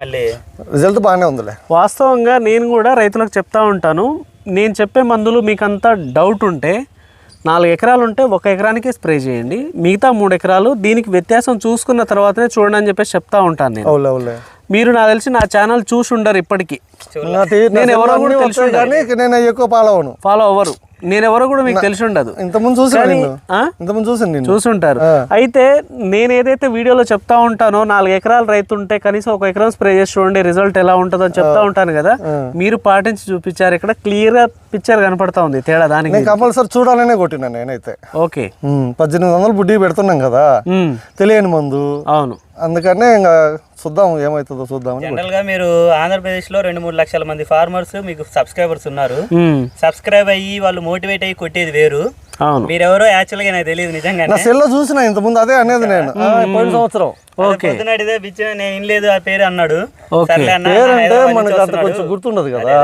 మళ్ళీ? రిజల్ట్ బాగానే ఉందిలే. వాస్తవంగా నేను కూడా రైతులకు చెప్తా ఉంటాను. నేను చెప్పే మందులు మీకు అంతా డౌట్ ఉంటే నాలుగు ఎకరాలు ఉంటే ఒక ఎకరానికి స్ప్రే చేయండి. మిగతా మూడు ఎకరాలు దీనికి వ్యత్యాసం చూసుకున్న తర్వాతనే చూడండి అని చెప్పేసి చెప్తా ఉంటాను నేను. మీరు నాకు తెలిసి నా ఛానల్ చూసి ఉండరు ఇప్పటికీ. నా నా నేను ఎవరో కూడా తెలిసి కానీ నేను ఎక్కువ ఫాలో అవను ఫాలో అవ్వరు. నేను ఎవరో కూడా మీకు తెలిసి ఉండదు. ఇంతకుముందు చూసాను? ఇంతకుముందు చూసాను చూసుంటారు అయితే నేను ఏదైతే వీడియోలో చెప్తా ఉంటానో నాలుగు ఎకరాలు రైతు ఉంటే కనీసం ఒక ఎకరం స్ప్రే చేసి చూడండి రిజల్ట్ ఎలా ఉంటుందో అని చెప్తా ఉంటాను కదా. మీరు పాటించి చూపించారు. ఇక్కడ క్లియర్గా పిక్చర్ కనపడతా ఉంది తేడా దానికి కంపల్సరీ చూడాలనే కొట్టినా నేనైతే. ఓకే. పద్దెనిమిది వందలు బుడ్డి పెడుతున్నాం కదా. తెలియని మందు. అవును. అందుకనే ఇంకా చూద్దాం ఏమవుతుందో చూద్దామని జనరల్గా మీరు ఆంధ్రప్రదేశ్లో రెండు మూడు లక్షల మంది ఫార్మర్స్ మీకు సబ్స్క్రైబర్స్ ఉన్నారు. సబ్స్క్రైబ్ అయ్యి వాళ్ళు మోటివేట్ అయ్యి కొట్టేది వేరు. అవును. మీరెవరో యాక్చువల్గా నాకు తెలియదు నా నిజంగానే సెల్లో చూసిన ఇంతకుముందు అదే అనేది నేను. ఆ, పోయిన సంవత్సరం. అదే పొద్దున అడిగితే బిచ్చిన నేను వినలేదు ఆ పేరు అన్నాడు. ఓకే. సర్లే అన్న పేరంటే మనకు అంత కొంచెం. గుర్తుండదు కదా.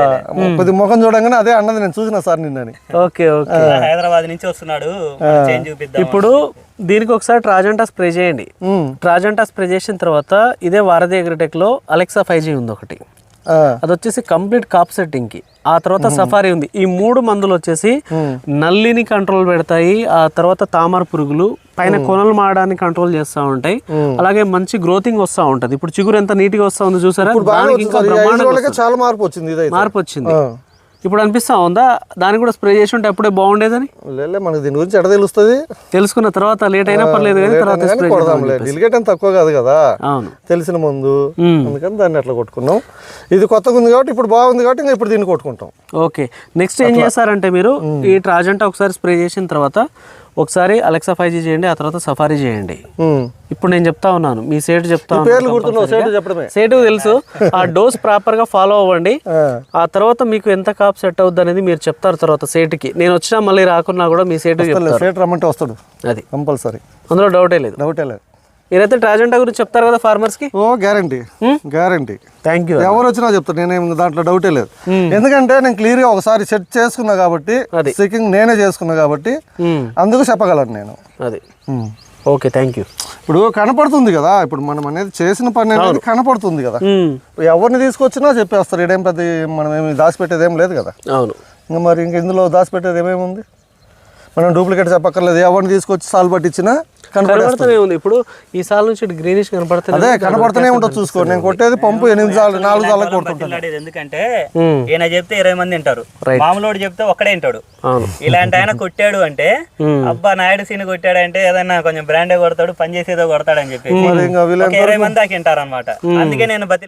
కొద్ది ముఖం చూడంగానే అదే అన్నది నేను చూసిన సార్ నిన్నని. ఓకే ఓకే హైదరాబాద్ నుంచి వస్తున్నాడు. చేంజ్ చూపిద్దాం. ఇప్పుడు దీనికి ఒకసారి ట్రాజెంటా స్ప్రే చేయండి. ట్రాజెంటా స్ప్రే చేసిన తర్వాత ఇదే వారధి అగ్రిటెక్లో అలెక్సా ఫైవ్ జీ ఉంది ఒకటి అది వచ్చేసి కంప్లీట్ కాప్ సెట్టింగ్కి ఆ తర్వాత సఫారీ ఉంది. ఈ మూడు మందులు వచ్చేసి నల్లిని కంట్రోల్ పెడతాయి. ఆ తర్వాత తామర పురుగులు పైన కొనలు మాడడానికి కంట్రోల్ చేస్తూ ఉంటాయి. అలాగే మంచి గ్రోతింగ్ వస్తూ ఉంటది. ఇప్పుడు చిగురు ఎంత నీట్గా వస్తా ఉంది చూసారా. చాలా మార్పు వచ్చింది మార్పు వచ్చింది. ఇప్పుడు అనిపిస్తా ఉందా? దానికి కూడా స్ప్రే చేసి ఉంటే అప్పుడే బాగుండేదని? మనకి దీని గురించి ఎడ తెలుస్తుంది? తెలుసుకున్న తర్వాత లేట్ అయినా పర్లేదు కానీ తర్వాత స్ప్రే డిలిగేట్ అని తక్కువ కాదు కదా? అవును. తెలిసిన ముందు. అందుకని దాన్ని అట్లా కొట్టుకున్నాం. ఇది కొత్తగా ఉంది కాబట్టి ఇప్పుడు బాగుంది కాబట్టి ఇంకా ఇప్పుడు దీన్ని కొట్టుకుంటాం. ఓకే. నెక్స్ట్ ఏం చేస్తారంటే మీరు ఈ ట్రాజెంటా ఒకసారి స్ప్రే చేసిన తర్వాత ఒకసారి అలెక్సా ఫైవ్ జీ చేయండి ఆ తర్వాత సఫారీ చేయండి. ఇప్పుడు నేను చెప్తా ఉన్నాను మీ సేటు చెప్తా సేటు తెలుసు ఆ డోస్ ప్రాపర్గా ఫాలో అవ్వండి. ఆ. తర్వాత మీకు ఎంత కాప్ సెట్ అవుద్ది అనేది మీరు చెప్తారు తర్వాత సేటుకి. నేను వచ్చినా మళ్ళీ రాకున్నా కూడా మీ సేటు రమ్మంటే వస్తాడు. అది. కంపల్సరీ. అందులో డౌటే లేదు. డౌటే లేదు. మీరైతే ట్రాజెంటా గురించి చెప్తారు కదా ఫార్మర్స్కి? ఓ గ్యారంటీ గ్యారంటీ థ్యాంక్ యూ ఎవరు వచ్చినా చెప్తాను నేనేం దాంట్లో డౌటే లేదు. ఎందుకంటే నేను క్లియర్గా ఒకసారి సెట్ చేసుకున్నా కాబట్టి. చెకింగ్ నేనే చేసుకున్నా కాబట్టి అందుకు చెప్పగలను నేను. అది. ఓకే థ్యాంక్ యూ ఇప్పుడు కనపడుతుంది కదా ఇప్పుడు మనం అనేది చేసిన పని అనేది కనపడుతుంది కదా. ఎవరిని తీసుకొచ్చినా చెప్పేస్తారు ఇదేం పెద్ద మనం ఏమి దాచిపెట్టేది ఏం లేదు కదా. అవును. ఇంకా మరి ఇంక ఇందులో దాచిపెట్టేది ఏమేమి ఉంది మనం డూప్లికేట్ చెప్పక్కర్లేదు. ఎవరిని తీసుకొచ్చి సాల్ పట్టించినా కనపడుతూనే ఉంది. ఇప్పుడు ఈ సాల్ నుంచి గ్రీనిష్ కనపడుతుంది అదే కనపడుతూనే ఉంటుంది చూసుకో నేను కొట్టేది పంపు ఎనిమిది సార్లు నాలుగు సార్లు కొడుతుంటాను ఎందుకంటే ఈయన చెప్తే ఇరవై మంది వింటారు. మామూలు చెప్తే ఒక్కడే వింటాడు. అవును. ఇలాంటి ఆయన కొట్టాడు అంటే అబ్బా నాయుడు సీన్ కొట్టాడు అంటే ఏదైనా కొంచెం బ్రాండే కొడతాడు పని చేసేదో కొడతాడు అని చెప్పి ఇరవై మంది దాకా వింటారు అనమాట అందుకే నేను బతి